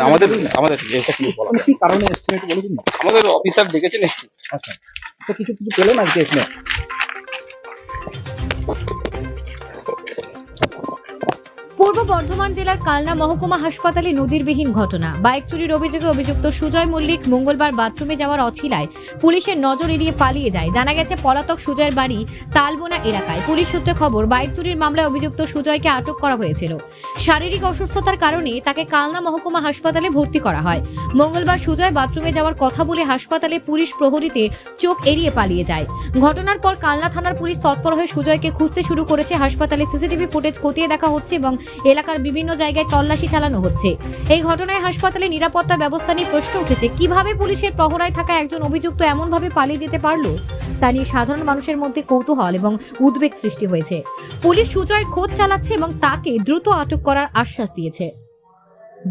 আমাদের আমাদের কি কারণে এসছেন একটু বলে দিন না। আমাদের অফিসার ডেকেছেন এসছি আচ্ছা। তো কিছু কিছু পেলেন আজকে এখানে? বর্ধমান জেলার কালনা মহকুমা হাসপাতালে নজিরবিহীন ঘটনা। বাইক চুরির অভিযোগে অভিযুক্ত সুজয় মল্লিক মঙ্গলবার বাথরুমে যাওয়ার অছিলায় পুলিশের নজর এড়িয়ে পালিয়ে যায়। জানা গেছে, পলাতক সুজয়ের বাড়ি তালবোনা এলাকায়। পুলিশ সূত্রে খবর, বাইক চুরির মামলায় অভিযুক্ত সুজয়কে আটক করা হয়েছিল। শারীরিক অসুস্থতার কারণে তাকে কালনা মহকুমা হাসপাতালে ভর্তি করা হয়। মঙ্গলবার সুজয় বাথরুমে যাওয়ার কথা বলে হাসপাতালে পুলিশ প্রহরীতে চোখ এড়িয়ে পালিয়ে যায়। ঘটনার পর কালনা থানার পুলিশ তৎপর হয়ে সুজয়কে খুঁজতে শুরু করেছে। হাসপাতালে সিসিটিভি ফুটেজ খতিয়ে দেখা হচ্ছে এবং এলাকার বিভিন্ন জায়গায় তল্লাশি চালানো হচ্ছে। এই ঘটনায় হাসপাতালে নিরাপত্তা ব্যবস্থা নিয়ে প্রশ্ন উঠেছে কীভাবে পুলিশের প্রহরায় থাকা একজন অভিযুক্ত এমনভাবে পালিয়ে যেতে পারল? তা নিয়ে সাধারণ মানুষের মধ্যে কৌতূহল এবং উদ্বেগ সৃষ্টি হয়েছে। পুলিশ সুজয়ের খোঁজ চালাচ্ছে এবং তাকে দ্রুত আটক করার আশ্বাস দিয়েছে।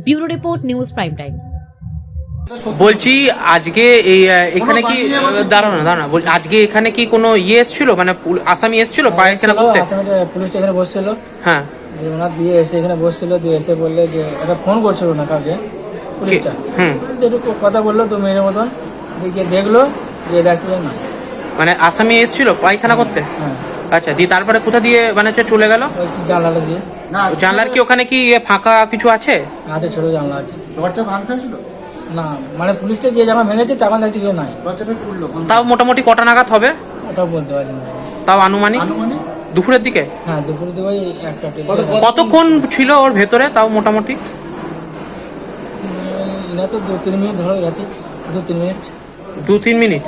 Bureau report news prime times. বলছি আজকে এই এখানে কি দাঁড়ানো দাঁড়ানো বলছি আজকে এখানে কি কোনো ইয়ে এসেছিল? মানে আসামি এসেছিল পায়খানা করতে? আসামিটা পুলিশটা এখানে বসছিল। হ্যাঁ। যে ওনার দিয়ে এসে এখানে বসছিল দিয়ে এসে বললে যে একটা ফোন করছিল না কাউকে পুলিশটা। হুম। একটু কথা বলল দু মিনিটের মতন দিয়ে গিয়ে দেখল যে দেখল না। মানে আসামি এসেছিল পায়খানা করতে? হ্যাঁ। আচ্ছা দিয়ে তারপরে কোথা দিয়ে মানে হচ্ছে চলে গেল? জানলাটা দিয়ে। জানলার কি ওখানে কি ফাঁকা কিছু আছে? আছে ছোট জানলা আছে। দরজা ভাঙতে ছিল? না মানে পুলিশটা গিয়ে যখন ভেঙেছে তখন দেখছি কেউ নাই। তাও মোটামুটি কটা নাগাদ হবে? ওটাও বলতে পারছি না। তাও আনুমানিক? আনুমানিক? দুপুরের দিকে? হ্যাঁ দুপুরে দিয়ে ওই একটা কতক্ষণ ছিল ওর ভেতরে তাও মোটামুটি? এনা তো দু তিন মিনিট ধরে গেছে দু তিন মিনিট। দু তিন মিনিট?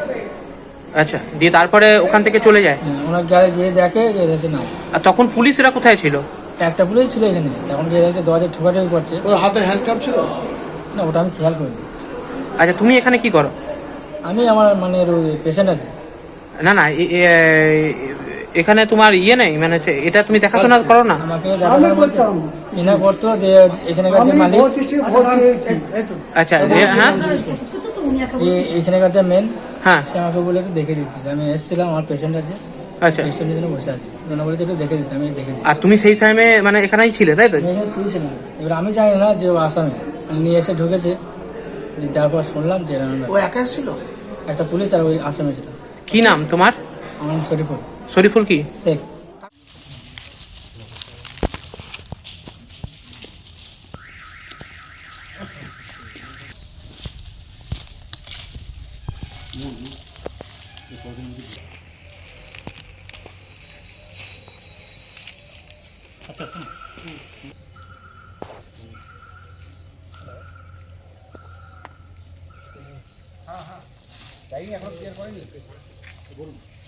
আচ্ছা দিয়ে তারপরে ওখান থেকে চলে যায়? হ্যাঁ ওনার গায়ে গিয়ে দেখে দেখে আর তখন পুলিশরা কোথায় ছিল? একটা পুলিশ ছিল এখানে তখন গিয়ে দেখে দরজা ঠোকাঠুকি করছে। ওর হাতে হ্যান্ডকাপ ছিল? না ওটা আমি খেয়াল করিনি। আচ্ছা তুমি এখানে কি করো? আমি আমার মানে পেশেন্ট আছে। না না এখানে তোমার ইয়ে নেই মানে হচ্ছে এটা তুমি দেখাশোনা করো না? আমাকে দেখাশোনা বলতে ইনা করতো যে এখানকার যে মালিক আচ্ছা। হ্যাঁ? যে এখানকার যে মেন হ্যাঁ। সে আমাকে বলে একটু দেখে দিতে। আমি এসেছিলাম আমার পেশেন্ট আছে। আচ্ছা। পেশেন্টের জন্য বসে আছি। জন্য বলেছে একটু দেখে দিতে আমি দেখে দিই আর তুমি সেই টাইমে মানে এখানেই ছিলে তাই তো? আমি এখানে শুয়েছিলাম এবার আমি জানি না যে ও আসামে। নিয়ে এসে ঢুকেছে। তারপর শুনলাম যে এরকম ও একা ছিল একটা পুলিশ আর ওই আসামে ছিল। কি নাম তোমার? আমার শরীফুল। শরীফুল কি? হ্যাঁ হ্যাঁ। যাই এখন চেয়ার শেখ বলুন।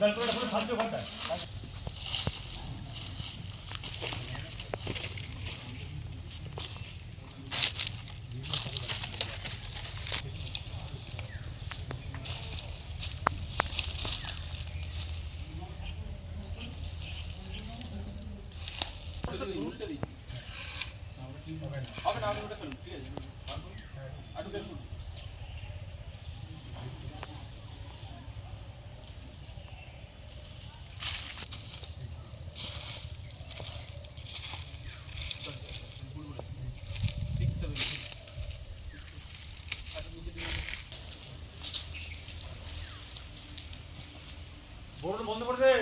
ব্যালকনিটা খুলে থাকবে ঘরটা বলুন বন্ধ করে দে